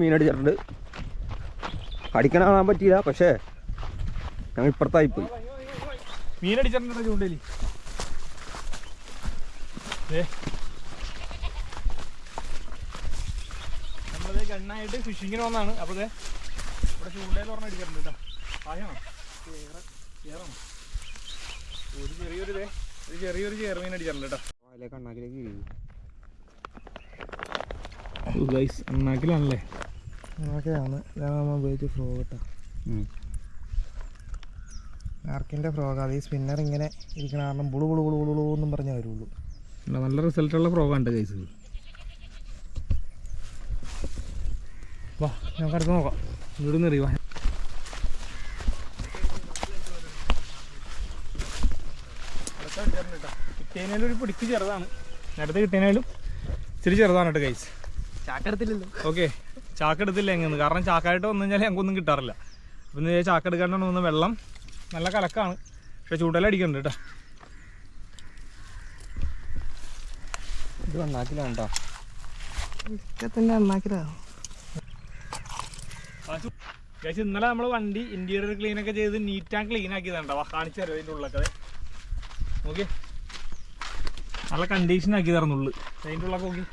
മീനടിച്ചിട്ടുണ്ട്. അടിക്കണ കാണാൻ പറ്റിയില്ല പക്ഷേ ഞങ്ങൾ ഇപ്പുറത്തായി പോയി ണ്ണാക്കിലാണല്ലേ. നമ്മളിത് ഗണ്ണായിട്ട് ഫിഷിങ്ങിന് വന്നാണ്. അപ്പോൾ ദേ ഇവിടെ ചൂണ്ടയിൽ പറഞ്ഞ അടിച്ചിട്ടുണ്ട് കേട്ടോ ആയാണോ ചേറാണോ ഒരു ചെറിയൊരു ഒരു ചെറിയൊരു ചേർമീൻ അടിച്ചിട്ടുണ്ട് കേട്ടോ കണ്ണാക്കിലേക്ക് ഗൈസ് അണ്ണാക്കിലാണല്ലേ ഓക്കെയാണ് നമ്മൾ ഉപയോഗിച്ച് ഫ്രോഗ് കിട്ടാം ആർക്കിന്റെ ഫ്രോഗ് അത് ഈ സ്പിന്നർ ഇങ്ങനെ ഇരിക്കണ കാരണം ബുളു ബുളു ബുളു ബുളു എന്നും പറഞ്ഞേ വരുള്ളൂ. നല്ല റിസൾട്ടുള്ള ഗൈസ് ഇത്. വാ നമുക്ക് അടുത്ത് നോക്കാം. ഇവിടെ നിന്ന് എറിയുവാ. കിട്ടിയതിനാലും ഒരു പിടിക്ക് ചെറുതാണ്. നേരത്തെ കിട്ടിയതിനാലും ഇച്ചിരി ചെറുതാണ് കേട്ടോ കൈസ് ചാക്കെടുത്തില്ലല്ലോ ഓക്കെ ചാക്കെടുത്തില്ല എങ്ങനെ കാരണം ചാക്കായിട്ട് വന്നു കഴിഞ്ഞാൽ ഞങ്ങൾക്കൊന്നും കിട്ടാറില്ല. അപ്പം ഇന്ന് ചാക്കെടുക്കാണ്ടാണ് വന്ന വെള്ളം. നല്ല കലക്കാണ്. പക്ഷെ ചൂടലടിക്കുന്നുണ്ട് കേട്ടോ. ഇത് കണ്ണാക്കിലാണ് കേട്ടോ. എണ്ണാക്കിലാ ഗൈസ് ഇന്നലെ നമ്മൾ വണ്ടി ഇന്റീരിയർ ക്ലീൻ ഒക്കെ ചെയ്ത് നീറ്റ് ആൻഡ് ക്ലീൻ ആക്കിയതാണ് വാ കാണിച്ചു തരാം അതിന്റെ ഉള്ളൊക്കെ നോക്കി നല്ല കണ്ടീഷൻ ആക്കി തരുന്നുള്ളു അതിന്റെ ഉള്ളൊക്കെ നോക്കി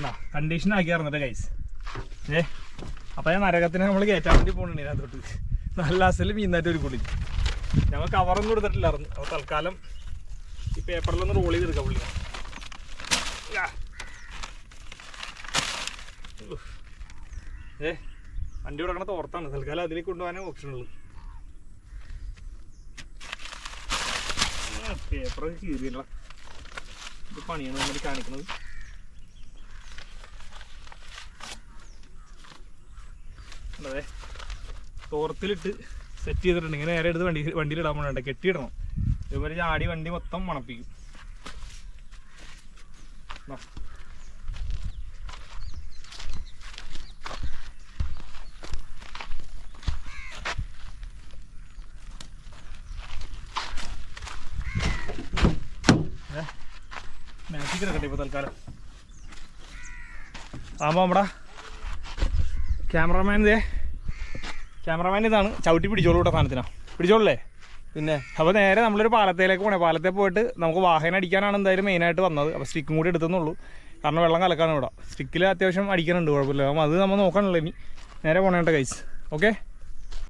എന്നാ കണ്ടീഷൻ ആക്കി കൈസ് ഏ അപ്പം ഞാൻ നരകത്തിനെ നമ്മൾ കയറ്റാൻ വേണ്ടി പോകണുണ്ട് ഇതിനകത്തോട്ട്. നല്ല അസൽ മീനായിട്ട് ഒരു കുളി ഞങ്ങൾ കവറൊന്നും കൊടുത്തിട്ടില്ലായിരുന്നു അപ്പോൾ തൽക്കാലം ഈ പേപ്പറിലൊന്ന് റോൾ ചെയ്തെടുക്കാം പുള്ളി. ഏ വണ്ടി കൊടുക്കണ തോർത്താണ്. തൽക്കാലം അതിലേക്ക് കൊണ്ടുപോകാനേ ഓപ്ഷൻ ഉള്ളൂ. പേപ്പർ കീറിയല്ല പണിയാണ് നമ്മൾ കാണിക്കുന്നത്. അതെ. തോർത്തിലിട്ട് സെറ്റ് ചെയ്തിട്ടുണ്ട്. ഇങ്ങനെ നേരെ എടുത്ത് വണ്ടി വണ്ടിയിലിടാൻ പോകണ്ട കെട്ടിയിടണം. ഇതുപോലെ ചാടി വണ്ടി മൊത്തം മണപ്പിക്കും. ദാ. മാജിക് കിടക്കട്ടെ ഇപ്പോൾ തൽക്കാലം. ആകുമ്പോൾ നമ്മുടെ ക്യാമറമാൻ ഇതേ ക്യാമറമാൻ ഇതാണ്. ചവിട്ടി പിടിച്ചോളൂ കേട്ടോ സാധനത്തിനാ. പിടിച്ചോളൂല്ലേ? പിന്നെ? അപ്പോൾ നേരെ നമ്മളൊരു പാലത്തേലേക്ക് പോകണേ പാലത്തേ പോയിട്ട് നമുക്ക് വാഹനം അടിക്കാനാണ് എന്തായാലും മെയിനായിട്ട് വന്നത്. അപ്പോൾ സ്റ്റിക്കും കൂടി എടുത്തെന്നുള്ളൂ. കാരണം വെള്ളം കലക്കാണ് ഇവിടെ. സ്റ്റിക്കിൽ അത്യാവശ്യം അടിക്കാനുണ്ട് കുഴപ്പമില്ല. അപ്പം അത് നമ്മൾ നോക്കാനുള്ളൂ ഇനി. നേരെ പോകണേട്ടോ കൈസ് ഓക്കെ